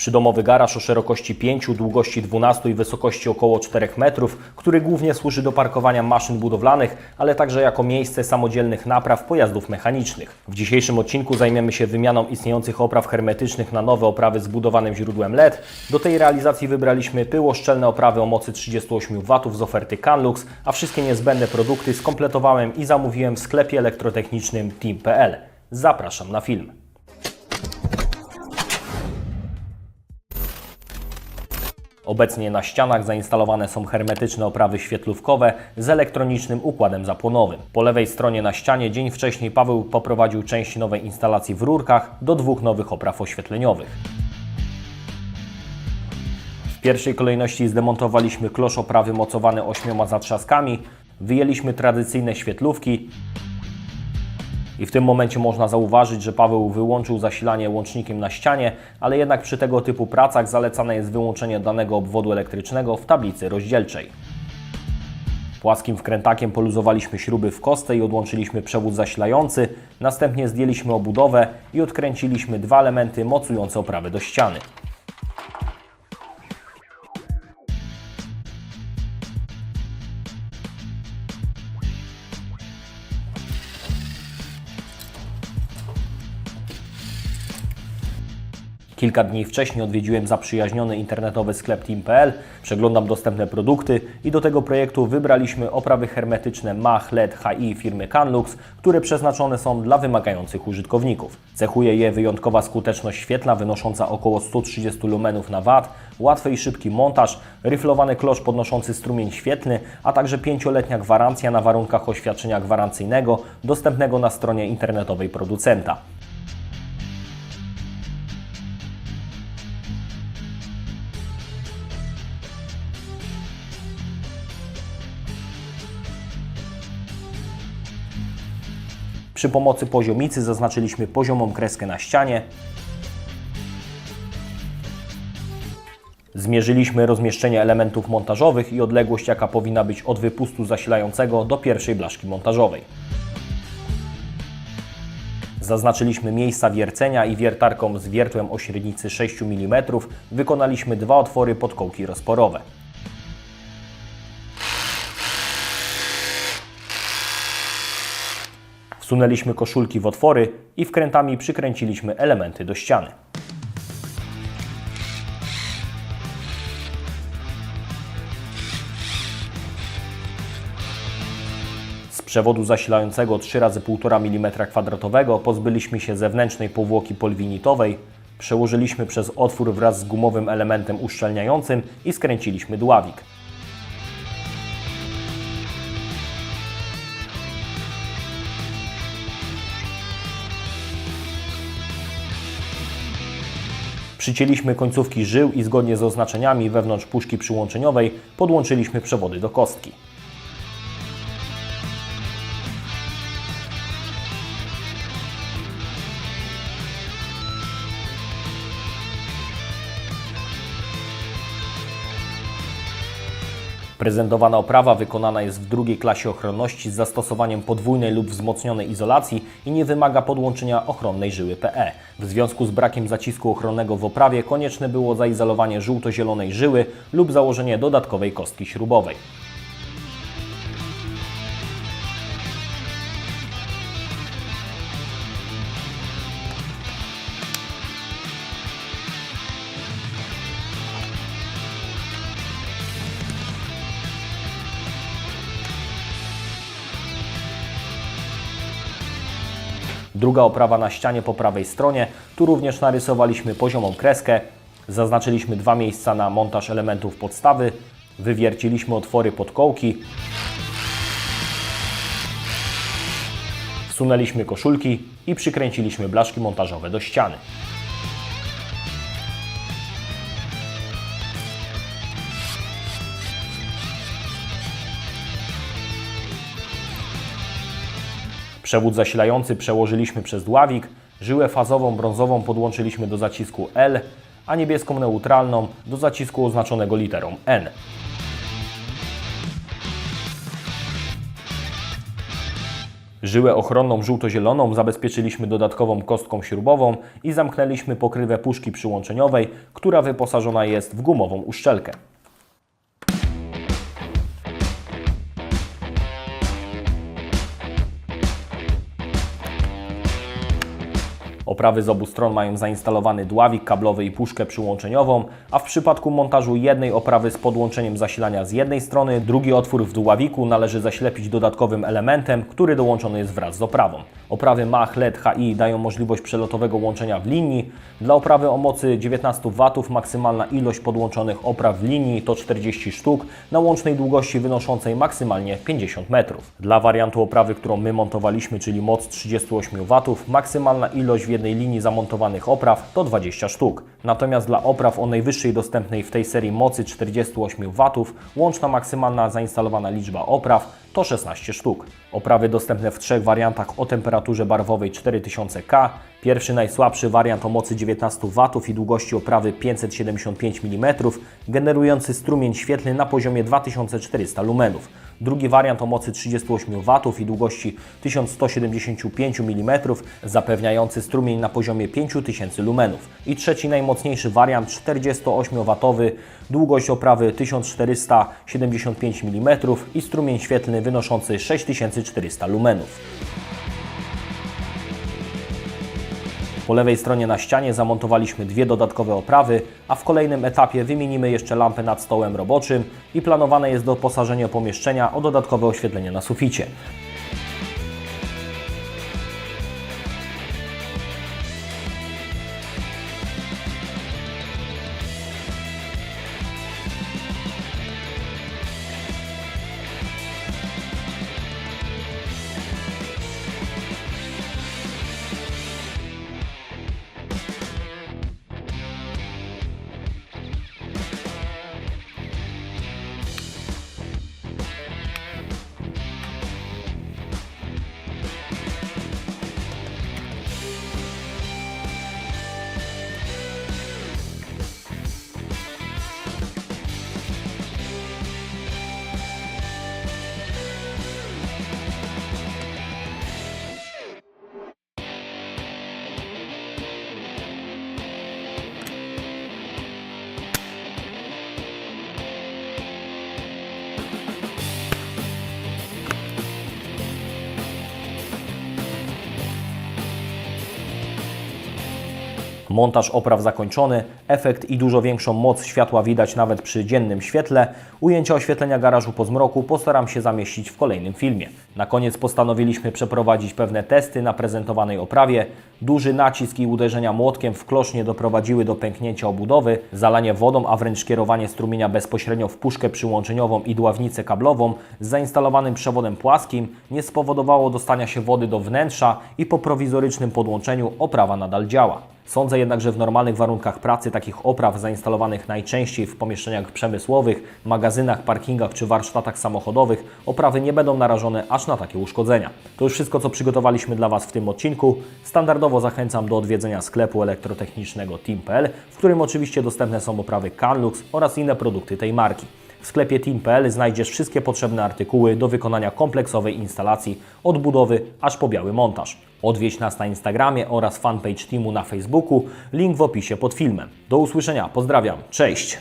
Przydomowy garaż o szerokości 5, długości 12 i wysokości około 4 metrów, który głównie służy do parkowania maszyn budowlanych, ale także jako miejsce samodzielnych napraw pojazdów mechanicznych. W dzisiejszym odcinku zajmiemy się wymianą istniejących opraw hermetycznych na nowe oprawy z budowanym źródłem LED. Do tej realizacji wybraliśmy pyłoszczelne oprawy o mocy 38 W z oferty Canlux, a wszystkie niezbędne produkty skompletowałem i zamówiłem w sklepie elektrotechnicznym team.pl. Zapraszam na film. Obecnie na ścianach zainstalowane są hermetyczne oprawy świetlówkowe z elektronicznym układem zapłonowym. Po lewej stronie na ścianie dzień wcześniej Paweł poprowadził część nowej instalacji w rurkach do dwóch nowych opraw oświetleniowych. W pierwszej kolejności zdemontowaliśmy klosz oprawy mocowany ośmioma zatrzaskami, wyjęliśmy tradycyjne świetlówki i w tym momencie można zauważyć, że Paweł wyłączył zasilanie łącznikiem na ścianie, ale jednak przy tego typu pracach zalecane jest wyłączenie danego obwodu elektrycznego w tablicy rozdzielczej. Płaskim wkrętakiem poluzowaliśmy śruby w kostce i odłączyliśmy przewód zasilający, następnie zdjęliśmy obudowę i odkręciliśmy dwa elementy mocujące oprawę do ściany. Kilka dni wcześniej odwiedziłem zaprzyjaźniony internetowy sklep Team.pl, przeglądam dostępne produkty i do tego projektu wybraliśmy oprawy hermetyczne Mach LED HI firmy Canlux, które przeznaczone są dla wymagających użytkowników. Cechuje je wyjątkowa skuteczność świetla wynosząca około 130 lumenów na watt, łatwy i szybki montaż, ryflowany klosz podnoszący strumień świetlny, a także pięcioletnia gwarancja na warunkach oświadczenia gwarancyjnego dostępnego na stronie internetowej producenta. Przy pomocy poziomicy zaznaczyliśmy poziomą kreskę na ścianie. Zmierzyliśmy rozmieszczenie elementów montażowych i odległość, jaka powinna być od wypustu zasilającego do pierwszej blaszki montażowej. Zaznaczyliśmy miejsca wiercenia i wiertarką z wiertłem o średnicy 6 mm wykonaliśmy dwa otwory pod kołki rozporowe. Wsunęliśmy koszulki w otwory i wkrętami przykręciliśmy elementy do ściany. Z przewodu zasilającego 3 razy 1,5 mm kwadratowego pozbyliśmy się zewnętrznej powłoki polwinitowej, przełożyliśmy przez otwór wraz z gumowym elementem uszczelniającym i skręciliśmy dławik. Przycięliśmy końcówki żył i zgodnie z oznaczeniami wewnątrz puszki przyłączeniowej podłączyliśmy przewody do kostki. Prezentowana oprawa wykonana jest w drugiej klasie ochronności z zastosowaniem podwójnej lub wzmocnionej izolacji i nie wymaga podłączenia ochronnej żyły PE. W związku z brakiem zacisku ochronnego w oprawie konieczne było zaizolowanie żółto-zielonej żyły lub założenie dodatkowej kostki śrubowej. Druga oprawa na ścianie po prawej stronie. Tu również narysowaliśmy poziomą kreskę. Zaznaczyliśmy dwa miejsca na montaż elementów podstawy. Wywierciliśmy otwory pod kołki. Wsunęliśmy koszulki i przykręciliśmy blaszki montażowe do ściany. Przewód zasilający przełożyliśmy przez dławik, żyłę fazową brązową podłączyliśmy do zacisku L, a niebieską neutralną do zacisku oznaczonego literą N. Żyłę ochronną żółto-zieloną zabezpieczyliśmy dodatkową kostką śrubową i zamknęliśmy pokrywę puszki przyłączeniowej, która wyposażona jest w gumową uszczelkę. Oprawy z obu stron mają zainstalowany dławik kablowy i puszkę przyłączeniową, a w przypadku montażu jednej oprawy z podłączeniem zasilania z jednej strony, drugi otwór w dławiku należy zaślepić dodatkowym elementem, który dołączony jest wraz z oprawą. Oprawy Mach LED HI dają możliwość przelotowego łączenia w linii. Dla oprawy o mocy 19 W maksymalna ilość podłączonych opraw w linii to 40 sztuk na łącznej długości wynoszącej maksymalnie 50 metrów. Dla wariantu oprawy, którą my montowaliśmy, czyli moc 38 W, maksymalna ilość w jednej linii zamontowanych opraw to 20 sztuk. Natomiast dla opraw o najwyższej dostępnej w tej serii mocy 48 W, łączna maksymalna zainstalowana liczba opraw to 16 sztuk. Oprawy dostępne w trzech wariantach o temperaturze barwowej 4000K. Pierwszy najsłabszy wariant o mocy 19 W i długości oprawy 575 mm, generujący strumień świetlny na poziomie 2400 lumenów. Drugi wariant o mocy 38 W i długości 1175 mm, zapewniający strumień na poziomie 5000 lumenów. I trzeci najmocniejszy wariant 48W, długość oprawy 1475 mm i strumień świetlny wynoszący 6400 lumenów. Po lewej stronie na ścianie zamontowaliśmy dwie dodatkowe oprawy, a w kolejnym etapie wymienimy jeszcze lampę nad stołem roboczym i planowane jest doposażenie pomieszczenia o dodatkowe oświetlenie na suficie. Montaż opraw zakończony, efekt i dużo większą moc światła widać nawet przy dziennym świetle. Ujęcia oświetlenia garażu po zmroku postaram się zamieścić w kolejnym filmie. Na koniec postanowiliśmy przeprowadzić pewne testy na prezentowanej oprawie. Duży nacisk i uderzenia młotkiem w klosz nie doprowadziły do pęknięcia obudowy. Zalanie wodą, a wręcz kierowanie strumienia bezpośrednio w puszkę przyłączeniową i dławnicę kablową z zainstalowanym przewodem płaskim nie spowodowało dostania się wody do wnętrza i po prowizorycznym podłączeniu oprawa nadal działa. Sądzę jednak, że w normalnych warunkach pracy takich opraw zainstalowanych najczęściej w pomieszczeniach przemysłowych, magazynach, parkingach czy warsztatach samochodowych oprawy nie będą narażone aż na takie uszkodzenia. To już wszystko, co przygotowaliśmy dla Was w tym odcinku. Standardowo zachęcam do odwiedzenia sklepu elektrotechnicznego team.pl, w którym oczywiście dostępne są oprawy Carlux oraz inne produkty tej marki. W sklepie team.pl znajdziesz wszystkie potrzebne artykuły do wykonania kompleksowej instalacji od budowy aż po biały montaż. Odwiedź nas na Instagramie oraz fanpage teamu na Facebooku, link w opisie pod filmem. Do usłyszenia, pozdrawiam, cześć!